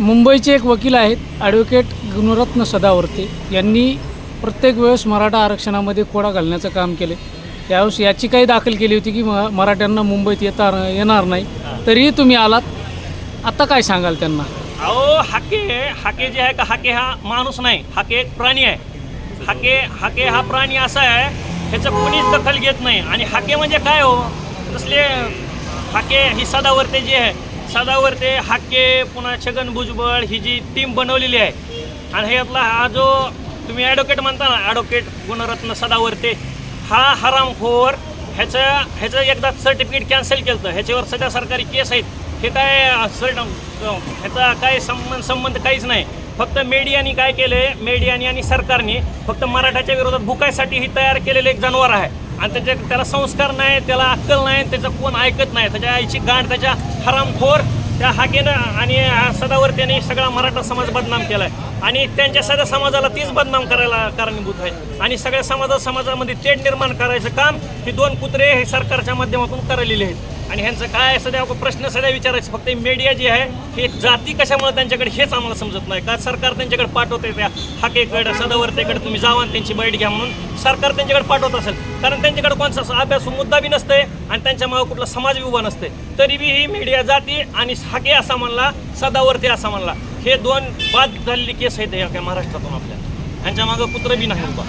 मुंबईचे एक वकील आहेत ॲडव्होकेट गुणरत्न सदावर्ते. यांनी प्रत्येक वेळेस मराठा आरक्षणामध्ये खोडा घालण्याचं काम केले. त्यावेळेस याची काही दाखल केली होती की म मराठ्यांना मुंबईत येता येणार नाही. तरीही तुम्ही आलात. आता काय सांगाल त्यांना? अहो हाके हाके जे आहे का हाके हा माणूस नाही. हाके एक प्राणी आहे. हाके हाके हा प्राणी असा आहे ह्याचं कोणीच दखल घेत नाही. आणि हाके म्हणजे काय हो? तसले हाके ही सदावर्ते जे आहे सदावर्ते हाके पुन्हा छगन भुजबळ ही जी टीम बनवलेली आहे. आणि ह्यातला हा जो तुम्ही ॲडव्होकेट म्हणता ना ॲडव्होकेट गुणरत्न सदावर्ते हा हरामखोर ह्याचं ह्याचं एकदा सर्टिफिकेट कॅन्सल केलं होतं ह्याच्यावर सध्या सरकारी केस आहेत. हे काय सर ह्याचा काय संबंध संबंध काहीच नाही. फक्त मीडियाने काय केलं आहे मीडियाने आणि सरकारने फक्त मराठाच्या विरोधात भुकायसाठी ही तयार केलेलं एक जनावर आहे. आणि त्याच्या त्याला संस्कार नाही त्याला अक्कल नाही त्याचं कोण ऐकत नाही. त्याच्या आईची गांड त्याच्या हरामखोर त्या हाकेनं आणि सदावर त्यांनी सगळा मराठा समाज बदनाम केलाय. आणि त्यांच्या सगळ्या समाजाला तीच बदनाम करायला कारणीभूत आहे. आणि सगळ्या समाजा समाजामध्ये तेढ निर्माण करायचं काम हे दोन कुत्रे हे सरकारच्या माध्यमातून करायलेले आहेत. आणि ह्यांचं काय सध्या प्रश्न सध्या विचारायचं फक्त मीडिया जी आहे हे जाती कशामुळे त्यांच्याकडे हेच आम्हाला समजत नाही. का सरकार त्यांच्याकडे पाठवते त्या हाकेकडे सदावर्तेकडे तुम्ही जावा आणि त्यांची बैठ घ्या म्हणून सरकार त्यांच्याकडे पाठवत असेल. कारण त्यांच्याकडे कोणता अभ्यास मुद्दा बी नसते आणि त्यांच्या मागे कुठला समाज बी उभा नसते तरी बी ही मीडिया जाती आणि हाके असा म्हणला सदावर्ते असा म्हणला हे दोन बाद झालेली केस आहेत या काय महाराष्ट्रातून आपल्या. ह्यांच्या मागं कुत्रं बी नाही उभा.